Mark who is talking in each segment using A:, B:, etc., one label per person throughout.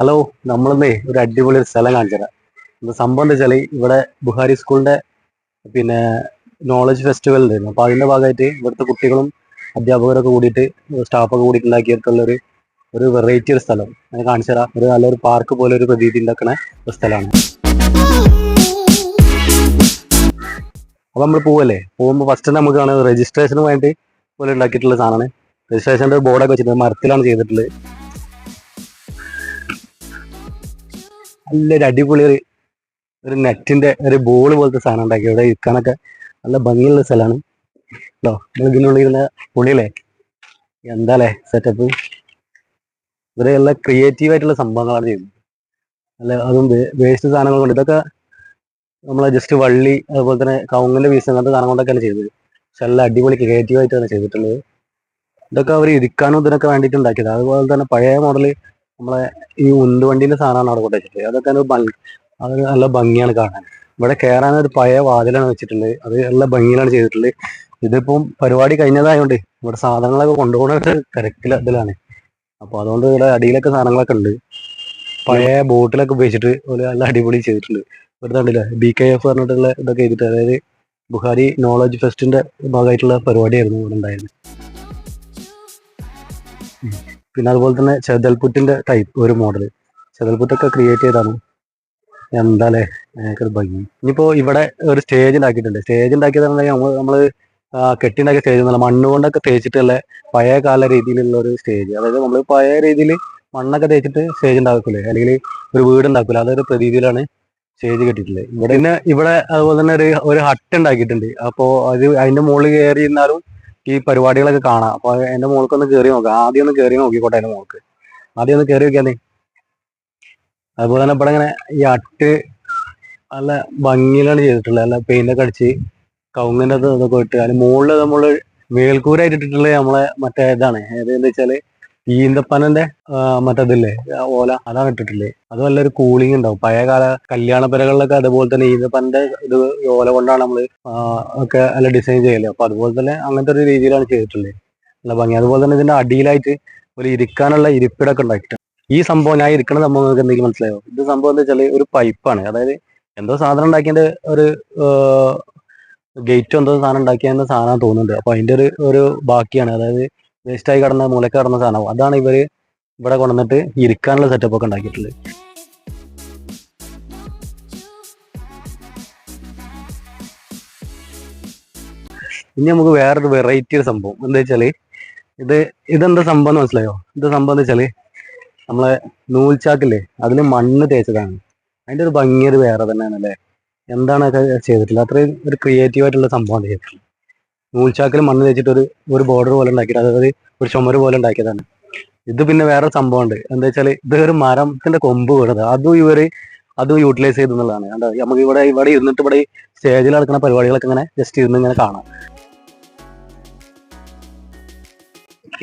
A: Hello നമ്മളിന്നേ ഒരു അടിപൊളി ഒരു സ്ഥലം കാണിച്ചുതരാം. ഇത് സംഭവം എന്താ വെച്ചാൽ ഇവിടെ ബുഹാരി സ്കൂളിന്റെ പിന്നെ നോളജ് ഫെസ്റ്റിവൽ ഉണ്ടായിരുന്നു. അപ്പൊ അതിന്റെ ഭാഗമായിട്ട് ഇവിടുത്തെ കുട്ടികളും അധ്യാപകരൊക്കെ കൂടിയിട്ട് സ്റ്റാഫൊക്കെ കൂടി ഉണ്ടാക്കിയിട്ടുള്ളൊരു ഒരു വെറൈറ്റി ഒരു സ്ഥലം. ഞാൻ കാണിച്ചു തരാം ഒരു നല്ലൊരു പാർക്ക് പോലെ ഒരു പ്രതീതി ഉണ്ടാക്കുന്ന ഒരു സ്ഥലമാണ്. അപ്പൊ നമ്മൾ പോവല്ലേ? പോകുമ്പോൾ ഫസ്റ്റ് നമുക്ക് കാണുന്നത് രജിസ്ട്രേഷന് വേണ്ടി പോലെ ഉണ്ടാക്കിയിട്ടുള്ള സാധനമാണ്. രജിസ്ട്രേഷന്റെ ബോർഡൊക്കെ വെച്ചിട്ടുണ്ട് മരത്തിലാണ് ചെയ്തിട്ടുള്ളത്. നല്ലൊരു അടിപൊളി ഒരു ഒരു നെറ്റിന്റെ ഒരു ബോൾ പോലത്തെ സാധനം ഉണ്ടാക്കി. ഇവിടെ ഇരിക്കാനൊക്കെ നല്ല ഭംഗിയുള്ള സ്ഥലമാണ്. കേട്ടോ ഇതിനുള്ളിൽ ഇരുന്ന പുള്ളിയല്ലേ എന്താല്ലേ സെറ്റപ്പ് ഇവരെ നല്ല ക്രിയേറ്റീവ് ആയിട്ടുള്ള സംഭവങ്ങളാണ് ചെയ്യുന്നത്. അല്ല അതും വേസ്റ്റ് സാധനങ്ങൾ കൊണ്ട് ഇതൊക്കെ നമ്മളെ ജസ്റ്റ് വള്ളി അതുപോലെ തന്നെ കവുങ്ങിന്റെ പീസ് അങ്ങനത്തെ സാധനം കൊണ്ടൊക്കെയാണ് ചെയ്തത്. പക്ഷെ എല്ലാം അടിപൊളി ക്രിയേറ്റീവ് ആയിട്ടാണ് ചെയ്തിട്ടുള്ളത്. ഇതൊക്കെ അവർ ഇരിക്കാനും ഇതിനൊക്കെ വേണ്ടിയിട്ട് ഉണ്ടാക്കിയത്. അതുപോലെ തന്നെ പഴയ മോഡൽ നമ്മളെ ഈ ഉന്തുവണ്ടീന്റെ സാധനമാണ് അവിടെ കൊണ്ടുവച്ചിട്ടുള്ളത് അതൊക്കെ ഭംഗി അത് നല്ല ഭംഗിയാണ് കാണാൻ. ഇവിടെ കയറാൻ ഒരു പഴയ വാതിലാണ് വെച്ചിട്ടുണ്ട്. അത് നല്ല ഭംഗിയിലാണ് ചെയ്തിട്ടുള്ളത്. ഇതിപ്പം പരിപാടി കഴിഞ്ഞതായതുകൊണ്ട് ഇവിടെ സാധനങ്ങളൊക്കെ കൊണ്ടുപോകുന്ന തിരക്കില ഇതിലാണ്. അപ്പൊ അതുകൊണ്ട് ഇവിടെ അടിയിലൊക്കെ സാധനങ്ങളൊക്കെ ഉണ്ട്. പഴയ ബോട്ടിലൊക്കെ ഉപയോഗിച്ചിട്ട് ഒരു നല്ല അടിപൊളി ചെയ്തിട്ടുണ്ട്. ഇവിടെ കണ്ടില്ലേ ബി കെ എഫ് പറഞ്ഞിട്ടുള്ള ഇതൊക്കെ ചെയ്തിട്ട് അതായത് ബുഹാരി നോളജ് ഫെസ്റ്റിന്റെ ഭാഗമായിട്ടുള്ള പരിപാടിയായിരുന്നു ഇവിടെ ഉണ്ടായിരുന്നത്. പിന്നെ അതുപോലെ തന്നെ ചെതൽപുറ്റിന്റെ ടൈപ്പ് ഒരു മോഡൽ ചെതൽപുറ്റൊക്കെ ക്രിയേറ്റ് ചെയ്താണ്. എന്താലേ ഒരു ഭംഗി. ഇനിയിപ്പോ ഇവിടെ ഒരു സ്റ്റേജ് ഉണ്ടാക്കിയിട്ടുണ്ട്. സ്റ്റേജ് ഉണ്ടാക്കിയതാണെങ്കിൽ നമ്മൾ നമ്മൾ കെട്ടിണ്ടാക്കിയ സ്റ്റേജ് എന്നല്ല മണ്ണ് കൊണ്ടൊക്കെ തേച്ചിട്ടുള്ള പഴയ കാല രീതിയിലുള്ള ഒരു സ്റ്റേജ് അതായത് നമ്മൾ പഴയ രീതിയിൽ മണ്ണൊക്കെ തേച്ചിട്ട് സ്റ്റേജ് ഉണ്ടാക്കൂലേ? അല്ലെങ്കിൽ ഒരു വീട് ഉണ്ടാക്കൂലേ? അതൊരു പ്രതീതിയിലാണ് സ്റ്റേജ് കെട്ടിയിട്ടുള്ളത്. ഇവിടെ പിന്നെ ഇവിടെ അതുപോലെ തന്നെ ഒരു ഒരു ഹട്ട് ഉണ്ടാക്കിയിട്ടുണ്ട്. അപ്പോൾ അത് അതിന്റെ മുകളിൽ കയറി ഇരുന്നാലും ഈ പരിപാടികളൊക്കെ കാണാം. അപ്പൊ എന്റെ മോൾക്ക് ഒന്ന് കയറി നോക്കാം. ആദ്യം ഒന്ന് കയറി നോക്കിക്കോട്ടെ എന്റെ മോൾക്ക്. ആദ്യം ഒന്ന് കയറി നോക്കിയാലേ അതുപോലെ തന്നെ ഇവിടെ ഇങ്ങനെ ഈ അട്ട് നല്ല ഭംഗിയിലാണ് ചെയ്തിട്ടുള്ളത്. നല്ല പെയിന്റ് ഒക്കെ അടിച്ച് കവുങ്ങിന്റെ ഇതൊക്കെ ഇട്ട് അതിന് മുകളിൽ നമ്മൾ വേൽക്കൂരായിട്ട് ഇട്ടിട്ടുള്ള നമ്മളെ മറ്റേ ഇതാണ്. ഏത് എന്താ വെച്ചാൽ ഈന്തപ്പനന്റെ മറ്റതില്ലേ ഓല അതാണ് ഇട്ടിട്ടില്ലേ. അത് നല്ലൊരു കൂളിംഗ് ഉണ്ടാവും. പഴയ കാല കല്യാണ പെരകളിലൊക്കെ അതുപോലെ തന്നെ ഈന്തപ്പനന്റെ ഇത് ഓല കൊണ്ടാണ് നമ്മൾ ഒക്കെ നല്ല ഡിസൈൻ ചെയ്യൽ. അപ്പൊ അതുപോലെ തന്നെ അങ്ങനത്തെ ഒരു രീതിയിലാണ് ചെയ്തിട്ടുള്ളത്. നല്ല ഭംഗി. അതുപോലെ തന്നെ ഇതിന്റെ അടിയിലായിട്ട് ഒരു ഇരിക്കാനുള്ള ഇരിപ്പിടൊക്കെ ഉണ്ടാക്കിയിട്ടുണ്ട് ഈ സംഭവം ഞാൻ ഇരിക്കുന്ന സംഭവം നിങ്ങൾക്ക് എന്തെങ്കിലും മനസ്സിലായോ? ഇത് സംഭവം എന്താ വെച്ചാൽ ഒരു പൈപ്പാണ്. അതായത് എന്തോ സാധനം ഉണ്ടാക്കിയതിന്റെ ഒരു ഗേറ്റ് എന്തോ സാധനം ഉണ്ടാക്കിയെന്ന സാധനം തോന്നുന്നുണ്ട്. അപ്പൊ അതിന്റെ ഒരു ഒരു ബാക്കിയാണ്. അതായത് വേസ്റ്റ് ആയി കിടന്ന മൂലക്ക് കിടന്ന സാധനം അതാണ് ഇവർ ഇവിടെ കൊണ്ടുവന്നിട്ട് ഇരിക്കാനുള്ള സെറ്റപ്പ് ഒക്കെ ഉണ്ടാക്കിയിട്ടുള്ളത്. ഇനി നമുക്ക് വേറൊരു വെറൈറ്റി ഒരു സംഭവം. എന്താ വെച്ചാൽ ഇത് ഇതെന്താ സംഭവം എന്ന് മനസ്സിലായോ? ഇത് സംഭവം എന്താ വെച്ചാൽ നമ്മളെ നൂൽച്ചാക്കില്ലേ? അതിൽ മണ്ണ് തേച്ചതാണ്. അതിന്റെ ഒരു ഭംഗി ഒരു വേറെ തന്നെയാണ് അല്ലേ എന്താണ് ചെയ്തിട്ടില്ല അത്രയും ഒരു ക്രിയേറ്റീവ് ആയിട്ടുള്ള സംഭവം ചെയ്തിട്ടുള്ളത്. നൂൽച്ചാക്കിൽ മണ്ണ് തേച്ചിട്ട് ഒരു ഒരു ബോർഡർ പോലെ ഉണ്ടാക്കിയിട്ട് അതായത് ഒരു ചുമര് പോലെ ഉണ്ടാക്കിയതാണ്. ഇത് പിന്നെ വേറെ സംഭവം ഉണ്ട് എന്താ വെച്ചാൽ ഇത് ഒരു മരത്തിന്റെ കൊമ്പ് വീണത് അതും ഇവർ അതും യൂട്ടിലൈസ് ചെയ്തെന്നുള്ളതാണ് കണ്ടോ? നമുക്ക് ഇവിടെ ഇവിടെ ഇരുന്നിട്ട് ഇവിടെ സ്റ്റേജിൽ നടക്കുന്ന പരിപാടികളൊക്കെ ഇങ്ങനെ ജസ്റ്റ് ഇരുന്ന് ഇങ്ങനെ കാണാം.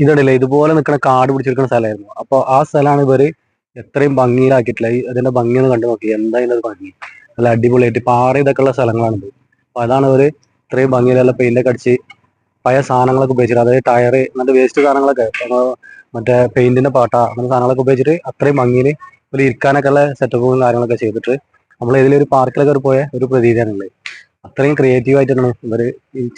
A: ഇതടില്ലേ ഇതുപോലെ നിൽക്കുന്ന കാട് പിടിച്ചിരിക്കുന്ന സ്ഥലമായിരുന്നു. അപ്പോൾ ആ സ്ഥലമാണ് ഇവർ എത്രയും ഭംഗിയിലാക്കിയിട്ടില്ല അതിന്റെ ഭംഗി ഒന്ന് കണ്ടു നോക്കി. എന്താ ഇതിന്റെ ഭംഗി? നല്ല അടിപൊളിയായിട്ട് പാറ ഇതൊക്കെ ഉള്ള സ്ഥലങ്ങളാണിത്. അപ്പൊ അതാണ് ഇവർ ഇത്രയും ഭംഗിയിലുള്ള പെയിന്റ് ഒക്കെ അടിച്ച് പഴയ സാധനങ്ങളൊക്കെ ഉപയോഗിച്ചിട്ട് അതായത് ടയർ അങ്ങനത്തെ വേസ്റ്റ് സാധനങ്ങളൊക്കെ മറ്റേ പെയിന്റിന്റെ പാട്ട അങ്ങനത്തെ സാധനങ്ങളൊക്കെ ഉപയോഗിച്ചിട്ട് അത്രയും ഭംഗിയിൽ ഒരു ഇരിക്കാനൊക്കെ ഉള്ള സെറ്റപ്പും കാര്യങ്ങളൊക്കെ ചെയ്തിട്ട് നമ്മൾ ഇതിലൊരു പാർക്കിലൊക്കെ ഒരു പോയ ഒരു പ്രതീതിയാണുള്ളത്. അത്രയും ക്രിയേറ്റീവ് ആയിട്ടാണ് ഇവർ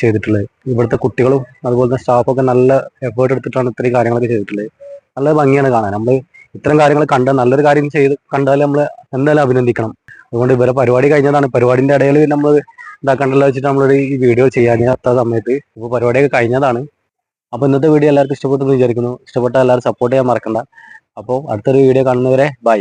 A: ചെയ്തിട്ടുള്ളത്. ഇവിടുത്തെ കുട്ടികളും അതുപോലെ തന്നെ സ്റ്റാഫൊക്കെ നല്ല എഫേർട്ട് എടുത്തിട്ടാണ് ഇത്രയും കാര്യങ്ങളൊക്കെ ചെയ്തിട്ടുള്ളത്. നല്ല ഭംഗിയാണ് കാണാൻ. നമ്മൾ ഇത്തരം കാര്യങ്ങൾ കണ്ട നല്ലൊരു കാര്യം ചെയ്ത് കണ്ടാൽ നമ്മൾ എന്തായാലും അഭിനന്ദിക്കണം. അതുകൊണ്ട് ഇവരെ പരിപാടി കഴിഞ്ഞതാണ്. പരിപാടിന്റെ ഇടയിൽ നമ്മൾ ഇതാക്കണ്ടല്ലോ വെച്ചിട്ട് നമ്മളൊരു ഈ വീഡിയോ ചെയ്യാൻ എത്താത്ത സമയത്ത്. ഇപ്പോൾ പരിപാടിയൊക്കെ കഴിഞ്ഞതാണ്. അപ്പോൾ ഇന്നത്തെ വീഡിയോ എല്ലാവർക്കും ഇഷ്ടപ്പെട്ടെന്ന് വിചാരിക്കുന്നു. ഇഷ്ടപ്പെട്ട എല്ലാവരും സപ്പോർട്ട് ചെയ്യാൻ മറക്കണ്ട. അപ്പോൾ അടുത്തൊരു വീഡിയോ കാണുന്നവരെ ബൈ